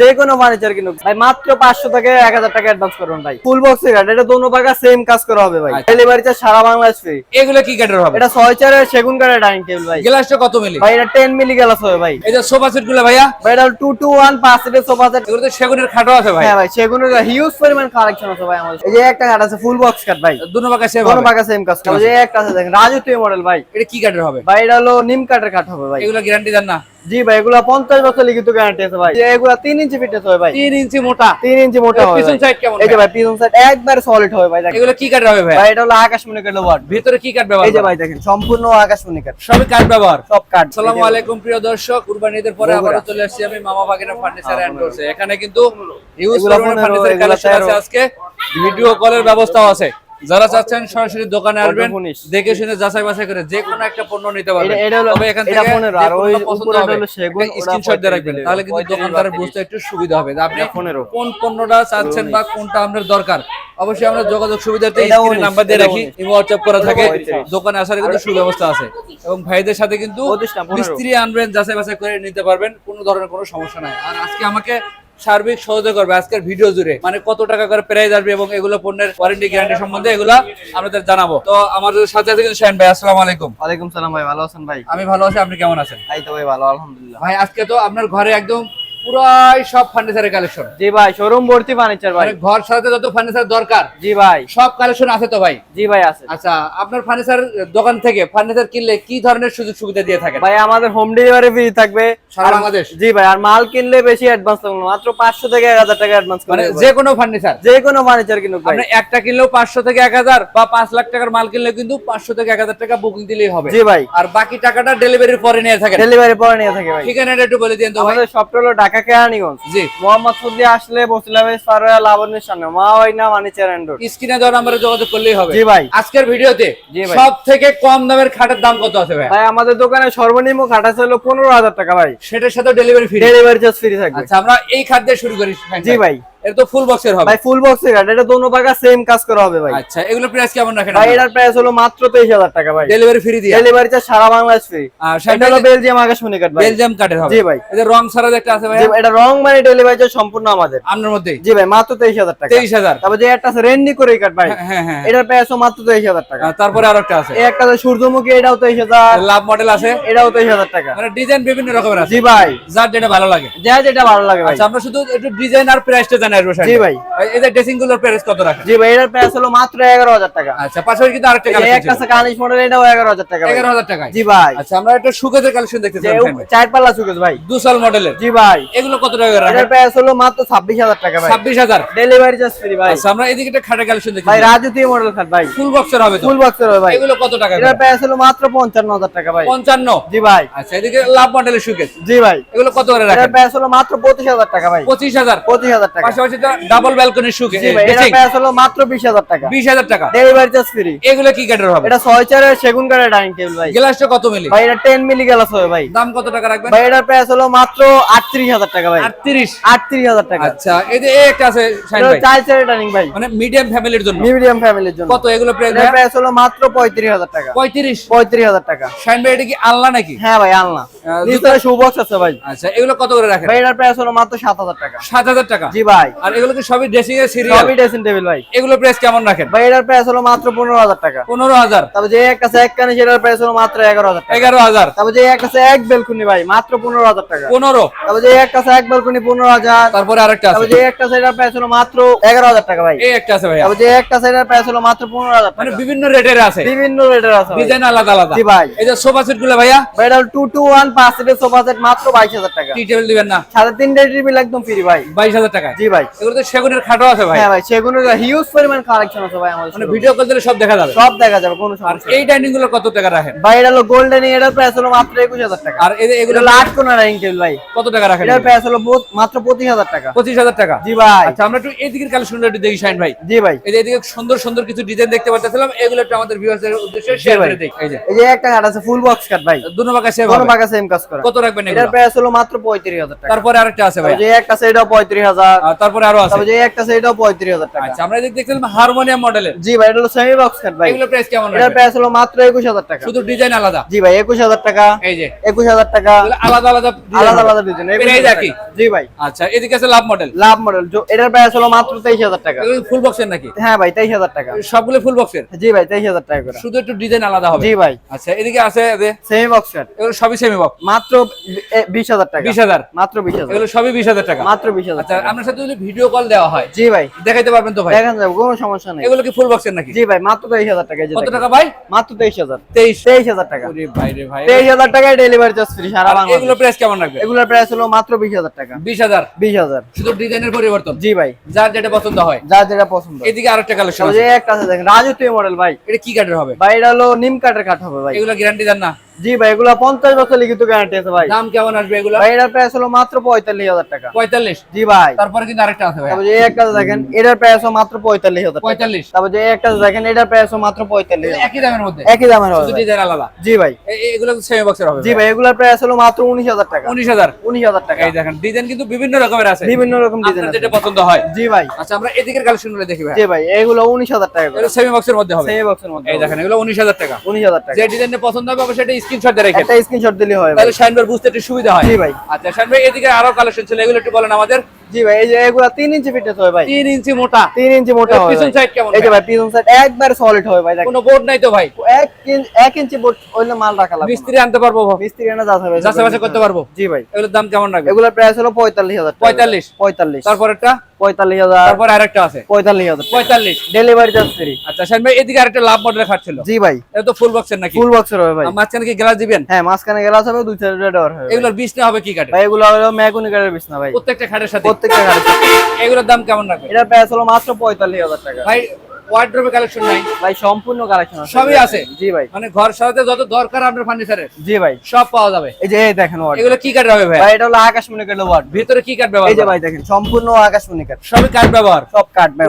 যে কোনো ফার্নিচার কিনুক। ভাই মাত্র পাঁচশো থেকে এক হাজার টাকা অ্যাডভান্স করুন ভাই। ফুল বক্স গার্ড এটা দোনো পাকা সেম কাজ করা হবে ভাই। আচ্ছা। ডেলিভারি চার্জ সারা বাংলাদেশ ফ্রি এগুলো কি কাঠের হবে? এটা ছয় চারের সেগুন কাঠের ডাইনিং টেবিল ভাই। গ্লাসটা কত মিলি? ভাই এটা টেন মিলি গ্লাস হবে ভাই। এই যে সোফা সেটগুলো ভাইয়া। ভাই এটা টু টু ওয়ান পাঁচ সিটের সোফা সেট এগুলো তো সেগুনের খাটো আছে ভাই। হ্যাঁ ভাই সেগুনের হিউজ পরিমাণ কালেকশন আছে ভাই আমাদের। এই যে একটা কাঠ আছে ফুল বক্স কাঠ ভাই। দুনো পাকা সেম দোনো পাকা সেম কাজ করা যে একটা আছে দেখেন রাজুতি মডেল ভাই। এটা কি কাঠের হবে? ভাই এটা হলো নিম কাঠের কাঠ হবে ভাই। এগুলো গ্যারান্টি দেন না। জি ভাই এগুলা পঞ্চাশ বছর লিখিত গ্যারান্টি আছে ভাই। এগুলা তিন ইঞ্চি ফিটনেস ভাই। তিন ইঞ্চি মোটা। তিন ইঞ্চি মোটা পিছন সাইড কেমন এই যে ভাই? পিছন সাইড একবার সলিড হবে ভাই এগুলো কি হবে ভাই ভাই এটা হলো আকাশমণি কাঠের ওয়ার্ড ভিতরে কি কাঠ ব্যবহার? এই যে ভাই দেখেন সম্পূর্ণ আকাশমণি কাঠ সবই কাঠ ব্যবহার। সব কাঠ। আসসালামু আলাইকুম প্রিয় দর্শক। কুরবানি ঈদের পরে। আবারও চলে আসছি আমি মামা বাগিনা ফার্নিচার এন্ড এখানে কিন্তু ইউজ ফার্নিচার কালেকশন আছে আজকে। ভিডিও কলের ব্যবস্থাও আছে। যারা চাচ্ছেন সরাসরি দোকানে আসবেন দেখে শুনে যাচাই বাছাই করে যে কোনো একটা পণ্য নিতে পারবেন। তবে এখান থেকে পছন্দ হবে। স্ক্রিনশট দিয়ে রাখবেন। তাহলে কিন্তু দোকানদারের বুঝতে একটু সুবিধা হবে আপনি কোন পণ্যটা চাচ্ছেন বা কোনটা আপনার দরকার। অবশ্যই আমরা যোগাযোগ সুবিধাতে স্ক্রিনে নাম্বার দিয়ে রাখি। ইমো হোয়াটসঅ্যাপ করা থাকে। দোকানে আসার কিন্তু সুব্যবস্থা আছে। এবং ভাইদের সাথে কিন্তু। মিস্ত্রি আনবেন যাচাই বাছাই করে নিতে পারবেন। কোনো ধরনের কোনো সমস্যা নাই। আর আজকে আমাকে সার্বিক সহযোগ করবে আজকের ভিডিও জুড়ে। মানে কত টাকা করে প্রাইস আসবে এবং এগুলো পণ্যের ওয়ারেন্টি গ্যারান্টি সম্বন্ধে এগুলো আমাদের জানাব। তো আমাদের সাথে আছে কিন্তু শাহিন ভাই আসসালাম আলাইকুম। আলাইকুম সালাম ভাই ভালো আছেন ভাই? আমি ভালো আছি আপনি কেমন আছেন? এই তো ভাই ভালো আলহামদুলিল্লাহ। ভাই আজকে তো আপনার ঘরে একদম পুরাই সব ফার্নিচারের কালেকশন জি ভাই শোরুম ভর্তি ফার্নিচার ভাই। মানে ঘর সাজাতে যত ফার্নিচার দরকার জি ভাই। সব কালেকশন আছে তো ভাই? জি ভাই আছে। আচ্ছা আপনার ফার্নিচার দোকান থেকে ফার্নিচার কিনলে কি ধরনের সুযোগ সুবিধা দিয়ে থাকেন? ভাই আমাদের হোম ডেলিভারি ফ্রি থাকবে। সারা বাংলাদেশ? জি ভাই আর মাল কিনলে বেশি অ্যাডভান্স থাকবে মাত্র পাঁচশো থেকে এক হাজার টাকা অ্যাডভান্স মানে মানে যে কোনো ফার্নিচার যে কোনো ফার্নিচার কিনুক ভাই। আপনি একটা কিনলেও পাঁচশো থেকে এক হাজার বা পাঁচ লাখ টাকার মাল কিনলে কিন্তু পাঁচশো থেকে এক হাজার টাকা বুকিং দিলেই হবে। জি ভাই। আর বাকি টাকাটা ডেলিভারির পরে নিয়ে ডেলিভারি পরে নিয়ে থাকে ভাই। ঠিকানাটা একটু বলে দিন তো ভাই। আমাদের সবটা হলো ঢাকা কেরানীগঞ্জ। জি। আসলে সারোয়া লাবণের সামনে। মা ওইনা ফার্নিচার রোড স্ক্রিনে দেওয়া নাম্বারে যোগাযোগ করলেই হবে। জি ভাই। আজকের ভিডিওতে সব থেকে কম দামের খাটের দাম কত আছে ভাই? ভাই আমাদের দোকানে সর্বনিম্ন খাটা ছিল পনেরো হাজার টাকা ভাই। সেটার সাথে delivery free delivery charge free থাকবে। আচ্ছা আমরা এই খাট দিয়ে শুরু করি। জি ভাই। এটা তো ফুল বক্সের হবে। ভাই ফুল বক্স এর এটা দোনো পাকা সেম কাজ করা হবে ভাই। আচ্ছা এগুলো প্রাইস কেমন রাখেন ভাই এটার প্রাইস হলো মাত্র তেইশ হাজার টাকা ভাই। ডেলিভারি ফ্রি দিয়ে। ডেলিভারি চার্জ সারা বাংলাদেশ ফ্রি আর এটা হলো বেলজিয়াম আকাশমণি কাঠ ভাই। বেলজিয়াম কাঠের হবে। জি ভাই। এদের রং যে একটা আছে ভাই এটা রং মানে ডেলিভারি চার্জ সম্পূর্ণ আমাদের। আপনার মধ্যেই। জি ভাই মাত্র তেইশ হাজার টাকা। তেইশ হাজার। তারপর যে একটা আছে রেন্ডি করে কাঠ ভাই। হ্যাঁ হ্যাঁ এটার প্রাইস মাত্র তেইশ হাজার টাকা। তারপরে আর একটা আছে। এই একটা সূর্যমুখী এটাও তেইশ হাজার। লাভ মডেল আছে। এটাও তেইশ হাজার টাকা। মানে ডিজাইন বিভিন্ন রকমের আছে। জি ভাই। যার যেটা ভালো লাগে। যা যেটা ভালো লাগে ভাই। আচ্ছা আমরা শুধু একটু ডিজাইন আর প্রাইসটা আসব জি ভাই। এদের ড্রেসিংগুলোর প্রাইস কত রাখেন? জি ভাই এটার প্রাইস হলো মাত্র এগারো হাজার টাকা। আচ্ছা পাশাপাশি কিন্তু আরেকটা কালেকশন একটা আছে কানিশ মডেল এটাও টাকা জি ভাই। আচ্ছা আমরা একটা সুগেদের কালেকশন দেখতে চাই চার পাল্লা সুকেশ ভাই। দুসাল মডেলের জি ভাই। এগুলো কত টাকা করে এটার প্রাইস হলো মাত্র ছাব্বিশ হাজার টাকা ভাই। ছাব্বিশ হাজার? ডেলিভারি চার্জ ফ্রি ভাই। আচ্ছা আমরা এদিকে একটা খাটের কালেকশন দেখি ভাই রাজুতি মডেল খাট ভাই। ফুল বক্সের হবে তো? ফুল বক্সের হবে ভাই। এগুলো কত টাকা এটার প্রাইস হলো মাত্র টাকা ভাই। পঞ্চান্ন? জি ভাই। আচ্ছা এদিকে লাভ মডেলের সুকেস জি ভাই। এগুলো কত করে এটার রাখেন? প্রাইস হলো মাত্র পঁচিশ হাজার টাকা ভাই। পঁচিশ হাজার। পঁচিশ হাজার টাকা। পাশাপাশি ডাবল ব্যালকনির সুকে জি ভাই এটার প্রাইস হলো মাত্র বিশ হাজার টাকা। বিশ হাজার টাকা। ডেলিভারি চার্জ ফ্রি এগুলো কি কাঠের হবে? এটা ছয় চারের সেগুন কাঠের ডাইনিং টেবিল ভাই। গ্লাসটা কত মিলি? ভাই এটা টেন মিলি গ্লাস হবে ভাই। দাম কত টাকা রাখবেন? ভাই এটার প্রাইস হলো মাত্র আটত্রিশ হাজার টাকা ভাই। আটত্রিশ? আটত্রিশ হাজার টাকা। আচ্ছা এই যে একটা আছে শাহিন ভাই। চার চারের ডাইনিং ভাই। মানে মিডিয়াম ফ্যামিলির জন্য। মিডিয়াম ফ্যামিলির জন্য। কত এগুলো প্রাইস এটার প্রাইস হলো মাত্র পঁয়ত্রিশ হাজার টাকা। টাকা। শাহিন ভাই এটা কি আল্লাহ নাকি? হ্যাঁ ভাই আহ, নিচে আছে ভাই। আচ্ছা এগুলো কত করে রাখেন? ভাই এটার প্রাইস হলো মাত্র সাত হাজার টাকা। সাত হাজার টাকা? জি ভাই। আর এগুলো কি সবই ড্রেসিং এর সিরিয়াল সবই ড্রেসিং টেবিল ভাই। এগুলো প্রাইস কেমন রাখেন? ভাই এটার প্রাইস হলো মাত্র পনেরো হাজার টাকা। পনেরো হাজার। তারপর যে এক আছে এক কানি সেটার প্রাইস হলো মাত্র এগারো হাজার টাকা। এগারো হাজার। তারপর যে এক আছে এক বেলকুনি ভাই মাত্র পনেরো হাজার টাকা। পনেরো। তারপর যে এক আছে এক বেলকুনি পনেরো হাজার। তারপরে আরেকটা আছে। তারপর যে একটা সেটার প্রাইস হলো মাত্র এগারো হাজার টাকা ভাই। এই একটা আছে ভাইয়া। তারপর যে একটা সেটার প্রাইস হলো মাত্র পনেরো হাজার মানে বিভিন্ন রেটের আছে। বিভিন্ন রেটের আছে ডিজাইন আলাদা আলাদা। জি ভাই। এই যে সোফা সেটগুলো ভাইয়া। ভাই এটা টু টু ওয়ান পাঁচ সিটের সোফা সেট মাত্র বাইশ হাজার টাকা। টি টেবিল দিবেন না। সাড়ে তিনটে টেবিল একদম ফ্রি ভাই। বাইশ হাজার টাকায়। জি ভাই। এগুলো তো সেগুনের আছে ভাই। হ্যাঁ ভাই সেগুনের হিউজ পরিমাণ কালেকশন আছে ভাই আমাদের মানে। ভিডিও কল দিলে সব দেখা যাবে। সব দেখা যাবে কোনো সমস্যা এই ডাইনিংগুলো কত টাকা রাখেন? ভাই এটা হলো গোল্ডেন প্রাইস হলো মাত্র একুশ হাজার টাকা। আর এগুলো হলো আট কোনা ডাইনিং টেবিল ভাই। কত টাকা রাখেন? প্রাইস হলো মাত্র পঁচিশ হাজার টাকা। পঁচিশ হাজার টাকা? জি ভাই। আচ্ছা আমরা একটু এদিকের একটু দেখি শাইন ভাই। জি ভাই। এই যে এদিকে সুন্দর সুন্দর কিছু ডিজাইন দেখতে পাচ্ছিলাম এগুলো একটু আমাদের ভিউয়ার্সদের উদ্দেশ্যে শেয়ার করে দিই। এই যে। এই যে একটা আছে ফুল বক্স কাঠ ভাই। দুনো পাকা সেম পাকা সেম কাজ করা। কত রাখবেন এটার প্রাইস হলো মাত্র পঁয়ত্রিশ হাজার টাকা। তারপরে আরেকটা আছে ভাই। এই যে একটা আছে পঁয়ত্রিশ হাজার। আর তারপর আরও আছে। তারপর যে একটা আছে এটাও পঁয়ত্রিশ হাজার টাকা। আচ্ছা আমরা এদিকে দেখছিলাম হারমোনিয়াম মডেলের জি ভাই এটা হলো সেমি বক্স কাট ভাই। এগুলো প্রাইস কেমন এটার প্রাইস হলো মাত্র একুশ হাজার টাকা। শুধু ডিজাইন আলাদা? জি ভাই একুশ হাজার টাকা। এই যে। একুশ হাজার টাকা। আলাদা আলাদা আলাদা আলাদা ডিজাইন প্রাইস একই। জি ভাই। আচ্ছা এদিকে আছে লাভ মডেল লাভ মডেল এটার প্রাইস হলো মাত্র তেইশ হাজার টাকা। এগুলো ফুল বক্সের নাকি? হ্যাঁ ভাই তেইশ হাজার টাকা। সবগুলো ফুল বক্সের জি ভাই তেইশ হাজার টাকা করে। শুধু একটু ডিজাইন আলাদা হবে। জি ভাই। আচ্ছা এদিকে আছে যে, সেমি বক্স কাট এগুলো সবই সেমি বক্স মাত্র বিশ হাজার টাকা। বিশ হাজার। মাত্র বিশ হাজার। এগুলো সবই বিশ হাজার টাকা। মাত্র বিশ হাজার আচ্ছা টাকা। আপনার সাথে যদি ভিডিও কল দেওয়া হয়। জি ভাই। দেখাইতে পারবেন তো ভাই? দেখেন যাবে কোনো সমস্যা নেই। এগুলো কি ফুল বক্সের নাকি? জি ভাই মাত্র তেইশ হাজার টাকা এই যে কত টাকা ভাই? মাত্র তেইশ হাজার। তেইশ। তেইশ টাকা। ওরে ভাই রে ভাই। তেইশ হাজার টাকায় ডেলিভারি চার্জ ফ্রি সারা বাংলাদেশ। এগুলো প্রাইস কেমন রাখবে? এগুলোর প্রাইস হলো মাত্র বিশ হাজার টাকা। বিশ হাজার? বিশ হাজার। শুধু ডিজাইনের পরিবর্তন? জি ভাই। যার যেটা পছন্দ হয়। যার যেটা পছন্দ। এদিকে আরেকটা কালেকশন যে একটা আছে দেখেন রাজত্ব মডেল ভাই। এটা কি কাঠের হবে? ভাই এটা হলো নিম কাঠের কাঠ হবে ভাই। এগুলো গ্যারান্টি দেন না? জি ভাই এগুলো পঞ্চাশ বছর লিখিত গ্যারান্টি আছে ভাই। দাম কেমন আসবে এগুলো? ভাই এটার প্রাইস হলো মাত্র পঁয়তাল্লিশ হাজার টাকা। পঁয়তাল্লিশ? জি ভাই। তারপরে কিন্তু আরেকটা আছে ভাই। যে একটা দেখেন এটার প্রাইস মাত্র পঁয়তাল্লিশ হাজার পঁয়তাল্লিশ? তারপর যে একটা দেখেন এটার প্রাইস মাত্র পঁয়তাল্লিশ একই দামের মধ্যে? একই দামের হবে। ডিজাইন আলাদা? জি ভাই। এগুলো সেমি বক্সের হবে জি ভাই। এগুলোর প্রাইস হলো মাত্র উনিশ হাজার টাকা। উনিশ হাজার? উনিশ হাজার টাকা। এই দেখেন ডিজাইন কিন্তু বিভিন্ন রকমের আছে। বিভিন্ন রকম ডিজাইন যেটা পছন্দ হয়। জি ভাই। আচ্ছা আমরা এদিকের কালেকশনগুলো দেখি ভাই। জি ভাই এগুলো উনিশ হাজার টাকা সেমি বক্সের মধ্যে হবে। সেমি বক্সের মধ্যে এই দেখেন এগুলো উনিশ হাজার টাকা। উনিশ হাজার টাকা। যে ডিজাইনে পছন্দ হবে এটা স্ক্রিনশট দিয়ে রাখেন। একটা স্ক্রিনশট দিলে হয় তাহলে শাইন ভাই বুঝতে একটু সুবিধা হয়। জি ভাই। আচ্ছা শাইন ভাই এদিকে আরও কালেকশন ছিল এগুলো একটু বলেন আমাদের। জি ভাই এই যে এগুলো তিন ইঞ্চি ফিটনেস হয় ভাই। তিন ইঞ্চি মোটা। তিন ইঞ্চি মোটা হয় পিছন সাইড কেমন এই যে ভাই? ভাই পিছন সাইড একবার সলিড হয় ভাই কোনো বোর্ড নাই তো ভাই? এক ইঞ্চ এক ইঞ্চি বোর্ড হইলে মাল রাখা লাগবে মিস্ত্রি আনতে পারব না। মিস্ত্রি এনে যাচ্ছে ভাই যাচাই বাছাই করতে পারব। জি ভাই। এগুলোর দাম কেমন রাখবে এগুলোর প্রাইস হলো পঁয়তাল্লিশ হাজার টাকা। 45? পঁয়তাল্লিশ। তারপরেরটা? পঁয়তাল্লিশ হাজার। তারপরে আরেকটা আছে। পঁয়তাল্লিশ হাজার। পঁয়তাল্লিশ। ডেলিভারি চার্জ ফ্রি আচ্ছা ভাই এদিকে আরেকটা লাভ মডেল খাট ছিল জি ভাই। এটা তো ফুল বক্সের নাকি? ফুল বক্সের হবে ভাই। মাঝখানে কি গ্লাস দিবেন? হ্যাঁ মাঝখানে গ্লাস হবে দুই চার ডোর হবে। এগুলোর বিছনা হবে কি কাটে ভাই এগুলো হলো কাঠের বিছনা ভাই। প্রত্যেকটা খাটের সাথে? প্রত্যেকটা গাড়ি এগুলোর দাম কেমন রাখবে এটার প্রাইস হলো মাত্র পঁয়তাল্লিশ হাজার টাকা। ভাই ওয়ার্ড্রোবে কালেকশন নাই। ভাই সম্পূর্ণ কালেকশন সবই আছে? জি ভাই। মানে ঘর সাজাতে যত দরকার আপনার ফার্নিচারের জি ভাই। সব পাওয়া যাবে। এই যে এই দেখেন ওয়ার্ড এগুলো কি কাঠ হবে ভাই? ভাই এটা হলো আকাশমণি কাঠের ওয়ার্ড ভিতরে কি কাঠ ব্যবহার এই যে ভাই দেখেন সম্পূর্ণ আকাশমণি কাঠ সবই কাঠ ব্যবহার। সব কাঠ ভাই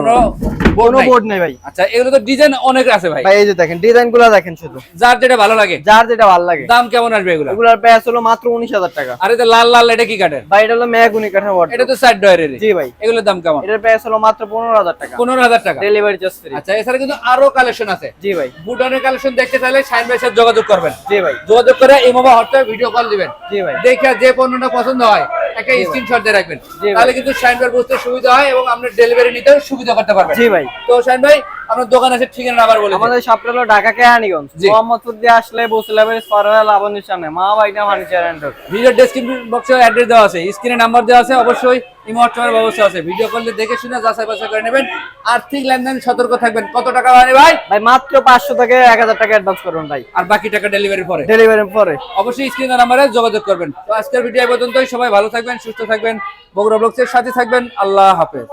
কোনো নাই? ভাই। আচ্ছা এগুলো তো ডিজাইন অনেক আছে ভাই। ভাই এই যে দেখেন ডিজাইনগুলো দেখেন শুধু। যার যেটা ভালো লাগে। যার যেটা ভালো লাগে। দাম কেমন আসবে এগুলো? এগুলোর প্রাইস হলো মাত্র উনিশ হাজার টাকা। আর এটা লাল লাল এটা কি কাঠের? ভাই এটা হলো ম্যাগুনি কাঠের ওয়ার্ড এটা তো সাইড ডয়ারের জি ভাই। এগুলোর দাম কেমন? এটার প্রাইস হলো মাত্র পনেরো হাজার টাকা। পনেরো হাজার টাকা। ডেলিভারি চার্জ ফ্রি আচ্ছা এছাড়া কিন্তু আরও কালেকশন আছে। জি ভাই। বুটনের কালেকশন দেখতে চাইলে শাইন সাথে যোগাযোগ করবেন। জি ভাই। যোগাযোগ করে এই মোবাইল হোয়াটসঅ্যাপ ভিডিও কল দিবেন। জি ভাই। দেখে যে পণ্যটা পছন্দ হয় একটা স্ক্রিনশট দিয়ে রাখবেন। তাহলে কিন্তু শাইন ভাই বুঝতে সুবিধা হয় এবং আমরা ডেলিভারি নিতে সুবিধা করতে পারবেন। জি ভাই। তো শাইন ভাই আপনার দোকান আছে ঠিকানা আবার বলে আমাদের শপটা হলো ঢাকা কেরানীগঞ্জ। মোহাম্মদপুর দিয়ে আসলে বসিলাবের সরওয়ার লাবণীর সামনে মা বাইনা ফার্নিচার এন্ড ভিডিও ডেসক্রিপশন বক্সে অ্যাড্রেস দেওয়া আছে। স্ক্রিনে নাম্বার দেওয়া আছে অবশ্যই ইমো হোয়াটসঅ্যাপের ব্যবস্থা আছে। ভিডিও করলে দেখে শুনে যাচাই বাছাই করে নেবেন। আর্থিক লেনদেন সতর্ক থাকবেন। কত টাকা মানে ভাই? ভাই মাত্র পাঁচশো থেকে এক হাজার টাকা অ্যাডভান্স করুন ভাই। আর বাকি টাকা ডেলিভারি পরে? ডেলিভারি পরে। অবশ্যই স্ক্রিনের নাম্বারে যোগাযোগ করবেন। তো আজকের ভিডিও এই পর্যন্তই। সবাই ভালো থাকবেন সুস্থ থাকবেন। বগুড়া ব্লগসের সাথে থাকবেন। আল্লাহ হাফেজ।